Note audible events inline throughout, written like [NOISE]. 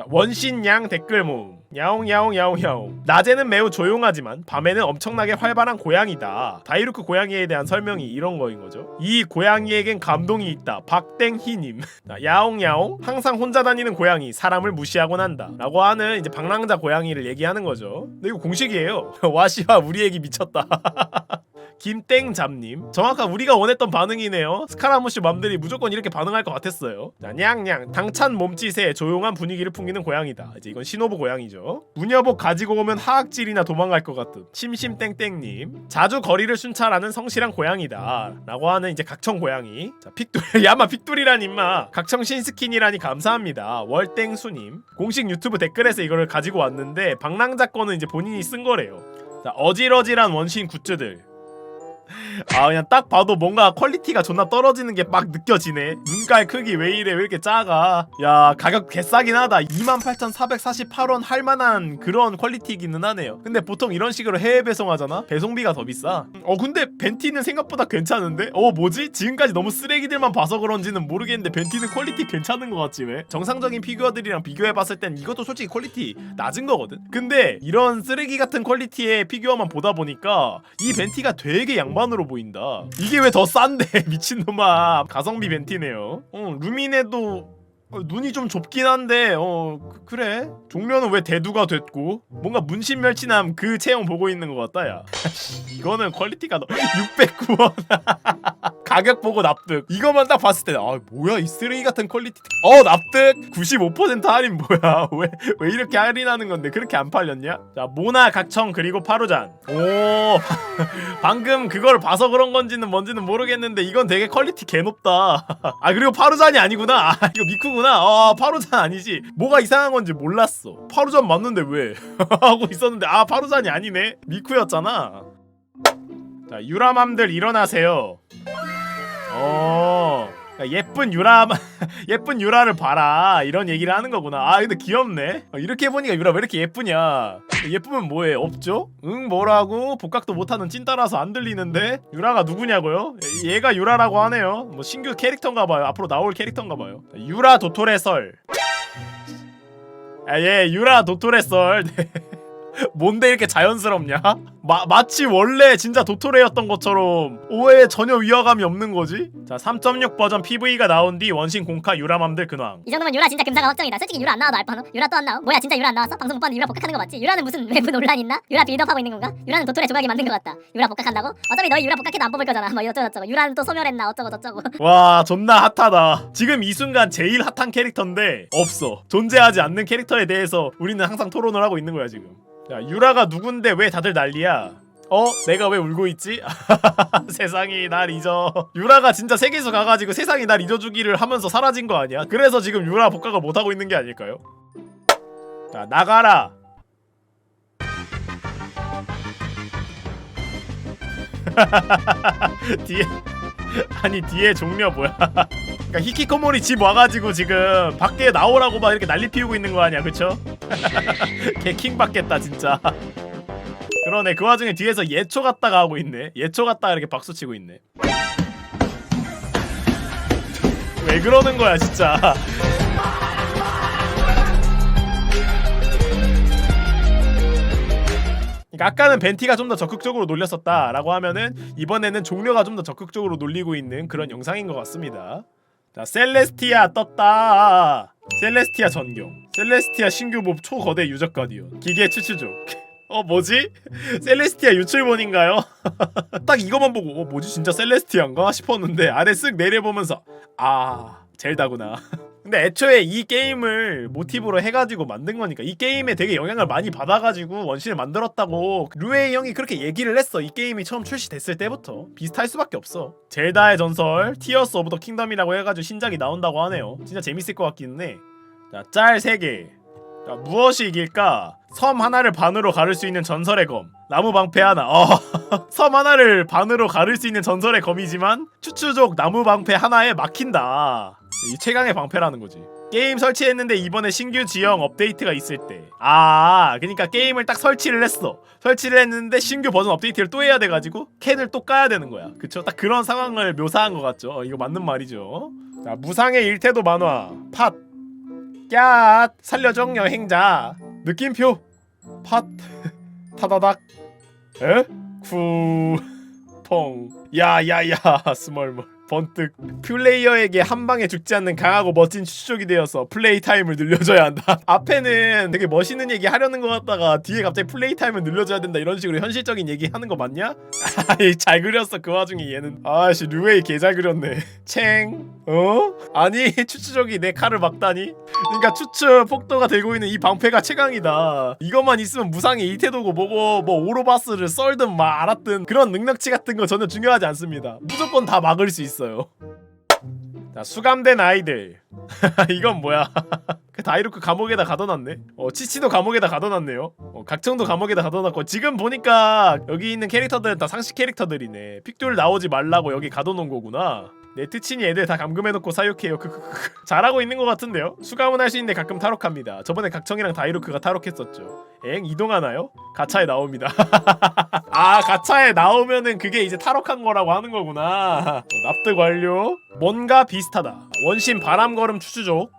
자, 원신양 댓글 모음. 야옹 야옹 야옹 야옹. 낮에는 매우 조용하지만 밤에는 엄청나게 활발한 고양이다. 다이루크 고양이에 대한 설명이 이런 거인 거죠. 이 고양이에겐 감동이 있다. 박땡희님. [LAUGHS] 자, 야옹 야옹. 항상 혼자 다니는 고양이 사람을 무시하곤 한다. 라고 하는 이제 방랑자 고양이를 얘기하는 거죠. 근데 이거 공식이에요. [LAUGHS] 와시와 우리 애기 미쳤다 [LAUGHS] 김땡잡님. 정확한 우리가 원했던 반응이네요. 스카라무시 맘들이 무조건 이렇게 반응할 것 같았어요. 자 냥냥. 당찬 몸짓에 조용한 분위기를 풍기는 고양이다. 이제 이건 신호부 고양이죠. 무녀복 가지고 오면 하악질이나 도망갈 것 같은 심심땡땡님. 자주 거리를 순찰하는 성실한 고양이다. 라고 하는 이제 각청 고양이. 자 픽돌 [LAUGHS] 야마 픽돌이란 임마. 각청 신스킨이라니 감사합니다. 월땡수님. 공식 유튜브 댓글에서 이거를 가지고 왔는데 방랑자 거는 이제 본인이 쓴 거래요. 자 어질어질한 원신 굿즈들 [LAUGHS] 아 그냥 딱 봐도 뭔가 퀄리티가 존나 떨어지는 게 막 느껴지네. 눈깔 크기 왜 이래? 왜 이렇게 작아? 야 가격 개싸긴 하다. 28,448원 할만한 그런 퀄리티이기는 하네요. 근데 보통 이런 식으로 해외 배송하잖아? 배송비가 더 비싸. 어 근데 벤티는 생각보다 괜찮은데? 어 뭐지? 지금까지 너무 쓰레기들만 봐서 그런지는 모르겠는데 벤티는 퀄리티 괜찮은 것 같지 왜? 정상적인 피규어들이랑 비교해봤을 땐 이것도 솔직히 퀄리티 낮은 거거든? 근데 이런 쓰레기 같은 퀄리티의 피규어만 보다 보니까 이 벤티가 되게 양반 으로 보인다. 이게 왜 더 싼데 [LAUGHS] 미친놈아. 가성비 벤티네요. 어 루미네도 어, 눈이 좀 좁긴 한데 어 그- 그래? 종료는 왜 대두가 됐고? 뭔가 문신 멸치남 그 체형 보고 있는 것 같다 야. [LAUGHS] 이거는 퀄리티가 너 609원 [LAUGHS] 가격 보고 납득. 이거만 딱 봤을 때 아 뭐야 이 쓰레기 같은 퀄리티. 어 납득? 95% 할인 뭐야? [LAUGHS] 왜 왜 이렇게 할인하는 건데? 그렇게 안 팔렸냐? 자 모나 각청 그리고 파루잔. 오 [LAUGHS] 방금 그걸 봐서 그런 건지는 뭔지는 모르겠는데 이건 되게 퀄리티 개 높다. [LAUGHS] 아 그리고 파루잔이 아니구나. 아 이거 미쿠구나. 아 파루잔 아니지. 뭐가 이상한 건지 몰랐어. 파루잔 맞는데 왜? 하고 있었는데 아 파루잔이 아니네. 미쿠였잖아. 자 유라맘들 일어나세요 어. 그러니까 예쁜 유라 [LAUGHS] 예쁜 유라를 봐라. 이런 얘기를 하는 거구나. 아 근데 귀엽네. 어, 이렇게 보니까 유라 왜 이렇게 예쁘냐? 예쁘면 뭐해? 없죠? 응 뭐라고 복각도 못하는 찐따라서 안 들리는데? 유라가 누구냐고요? 얘- 얘가 유라라고 하네요. 뭐 신규 캐릭터인가 봐요. 앞으로 나올 캐릭터인가 봐요. 유라 도토레 썰. 아, 예, 유라 도토레 썰. [LAUGHS] 네. 뭔데 이렇게 자연스럽냐? 마, 마치 원래 진짜 도토레였던 것처럼 오해에 전혀 위화감이 없는 거지? 자, 3.6 버전 PV가 나온 뒤 원신 공카 유라맘들 근황. 이 정도면 유라 진짜 금사가 확정이다. 솔직히 유라 안 나와도 알바노. 유라 또 안 나와. 뭐야 진짜 유라 안 나왔어? 방송 못 봤는데 유라 복학하는 거 맞지? 유라는 무슨 외부 논란 있나? 유라 빌드업하고 있는 건가? 유라는 도토리 조각이 만든 것 같다. 유라 복학한다고? 어차피 너희 유라 복학해도 안 뽑을 거잖아. 뭐 어쩌고저쩌고. 유라는 또 소멸했나 어쩌고 저쩌고. [LAUGHS] 와, 존나 핫하다. 지금 이 순간 제일 핫한 캐릭터인데 없어. 존재하지 않는 캐릭터에 대해서 우리는 항상 토론을 하고 있는 거야, 지금. 야, 유라가 누군데 왜 다들 난리야? 어? 내가 왜 울고 있지? [LAUGHS] 세상이 날 잊어. 유라가 진짜 세계에서 가가지고 세상이 날 잊어주기를 하면서 사라진 거 아니야? 그래서 지금 유라 복각을 못하고 있는 게 아닐까요? 자, 나가라. [LAUGHS] 뒤에 아니 뒤에 종려 뭐야? 그러니까 히키코모리 집 와가지고 지금 밖에 나오라고 막 이렇게 난리 피우고 있는 거 아니야, 그쵸? [LAUGHS] 개킹 받겠다 진짜. 그러네 그 와중에 뒤에서 예초 갔다가 하고 있네. 예초 갔다가 이렇게 박수 치고 있네. 왜 그러는 거야 진짜. 그러니까 아까는 벤티가 좀 더 적극적으로 놀렸었다라고 하면은 이번에는 종료가 좀 더 적극적으로 놀리고 있는 그런 영상인 것 같습니다. 자, 셀레스티아 떴다. 셀레스티아 전경. 셀레스티아 신규 몹 초거대 유적 가디언. 기계 추추족. 어 뭐지? [LAUGHS] 셀레스티아 유출본인가요? [LAUGHS] 딱 이거만 보고 어 뭐지? 진짜 셀레스티아인가? 싶었는데 아래 쓱 내려보면서 아 젤다구나. [LAUGHS] 근데 애초에 이 게임을 모티브로 해가지고 만든 거니까 이 게임에 되게 영향을 많이 받아가지고 원신을 만들었다고 루에이 형이 그렇게 얘기를 했어. 이 게임이 처음 출시됐을 때부터. 비슷할 수밖에 없어. 젤다의 전설 티어스 오브 더 킹덤이라고 해가지고 신작이 나온다고 하네요. 진짜 재밌을 것 같기는 해자짤 3개. 자, 무엇이 이길까 섬 하나를 반으로 가를 수 있는 전설의 검 나무 방패 하나 어, [LAUGHS] 섬 하나를 반으로 가를 수 있는 전설의 검이지만 추추족 나무 방패 하나에 막힌다 이 최강의 방패라는 거지. 게임 설치했는데 이번에 신규 지형 업데이트가 있을 때. 아, 그러니까 게임을 딱 설치를 했어. 설치를 했는데 신규 버전 업데이트를 또 해야 돼가지고 캔을 또 까야 되는 거야. 그쵸? 딱 그런 상황을 묘사한 것 같죠. 어, 이거 맞는 말이죠. 자, 무상의 일태도 만화 팟. 야 살려줘 여행자 느낌표. 팟. [LAUGHS] 타다닥. 에? 쿠펑. 야야야. [LAUGHS] 스멀멀 번뜩 플레이어에게 한 방에 죽지 않는 강하고 멋진 추적이 되어서 플레이 타임을 늘려줘야 한다. [LAUGHS] 앞에는 되게 멋있는 얘기 하려는 것 같다가 뒤에 갑자기 플레이 타임을 늘려줘야 된다 이런 식으로 현실적인 얘기 하는 거 맞냐? [LAUGHS] 잘 그렸어 그 와중에 얘는 아씨 류웨이 개 잘 그렸네. [LAUGHS] 챙 어? 아니 추추족이 내 칼을 막다니? 그러니까 추추 폭도가 들고 있는 이 방패가 최강이다. 이것만 있으면 무상의 이태도고 뭐고 뭐 오로바스를 썰든 막 알았든 그런 능력치 같은 거 전혀 중요하지 않습니다. 무조건 다 막을 수 있어 요. 자 수감된 아이들 [LAUGHS] 이건 뭐야? [LAUGHS] 그 다이루크 감옥에다 가둬놨네. 어 치치도 감옥에다 가둬놨네요. 어 각청도 감옥에다 가둬놨고 지금 보니까 여기 있는 캐릭터들은 다 상식 캐릭터들이네. 픽돌 나오지 말라고 여기 가둬놓은 거구나. 내 트친이 애들 다 감금해놓고 사육해요. 크크크. [LAUGHS] 잘하고 있는 것 같은데요. 수감은 할 수 있는데 가끔 탈옥합니다. 저번에 각청이랑 다이루크가 탈옥했었죠. 엥 이동하나요? 가차에 나옵니다. 아 가차에 나오면은 그게 이제 탈옥한 거라고 하는 거구나. 어, 납득 완료. 뭔가 비슷하다. 원신 바람걸음 추추족.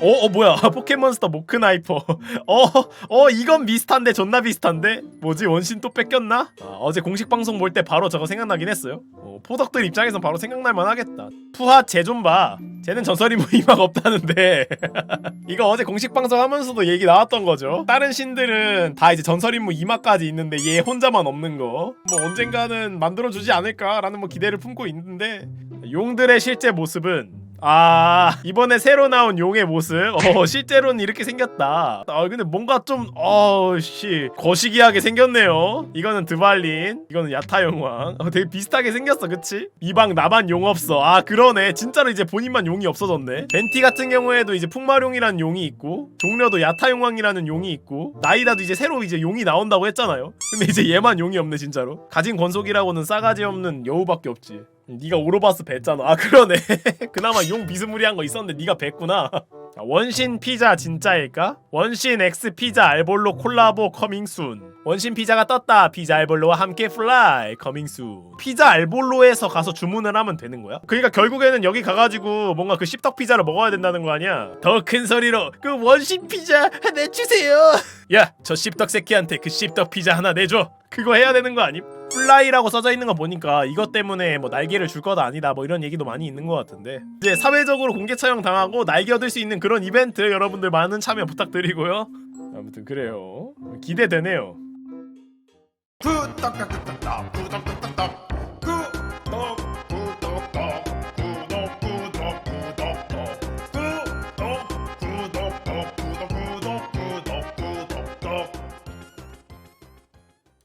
어, 어 뭐야 [LAUGHS] 포켓몬스터 모크나이퍼 [LAUGHS] 어, 어 이건 비슷한데 존나 비슷한데 뭐지 원신 또 뺏겼나? 아, 어제 공식 방송 볼 때 바로 저거 생각나긴 했어요 어, 포덕들 입장에선 바로 생각날만 하겠다 푸하 쟤좀봐 쟤는 전설이 뭐 이막 없다는데. [LAUGHS] 이거 어제 공식 방송 하면서도 얘기 나왔던 거죠. 다른 신들은 다 이제 전설 임무 2막까지 있는데 얘 혼자만 없는 거 뭐 언젠가는 만들어 주지 않을까라는 뭐 기대를 품고 있는데 용들의 실제 모습은 아. 이번에 새로 나온 용의 모습. 어 실제로는 이렇게 생겼다. 아 근데 뭔가 좀 어씨 거시기하게 생겼네요. 이거는 드발린 이거는 야타용왕. 어, 되게 비슷하게 생겼어 그치? 이방 나만 용 없어. 아 그러네. 진짜로 이제 본인만 용이 없어졌네. 벤티 같은 경우에도 이제 풍마룡이라는 용이 있고 종려도 야타용왕이라는 용이 있고 나이다도 이제 새로 이제 용이 나온다고 했잖아요. 근데 이제 얘만 용이 없네 진짜로. 가진 권속이라고는 싸가지 없는 여우밖에 없지 네가 오로바스 뵀잖아. 아 그러네. [LAUGHS] 그나마 용 비스무리한 거 있었는데 네가 뵀구나. 자, 원신 피자 진짜일까? 원신 X 피자 알볼로 콜라보 커밍순. 원신 피자가 떴다. 피자 알볼로와 함께 플라이 커밍순. 피자 알볼로에서 가서 주문을 하면 되는 거야? 그러니까 결국에는 여기 가가지고 뭔가 그 씹덕 피자를 먹어야 된다는 거 아니야? 더 큰 소리로 그 원신 피자 하나 주세요. [LAUGHS] 야, 저 씹덕 새끼한테 그 씹덕 피자 하나 내줘. 그거 해야 되는 거 아님? 플라이라고 써져 있는 거 보니까 이것 때문에 뭐 날개를 줄 거다 아니다 뭐 이런 얘기도 많이 있는 것 같은데 이제 사회적으로 공개 처형 당하고 날개 얻을 수 있는 그런 이벤트 여러분들 많은 참여 부탁드리고요. 아무튼 그래요. 기대되네요. 구독 구독 구독 구독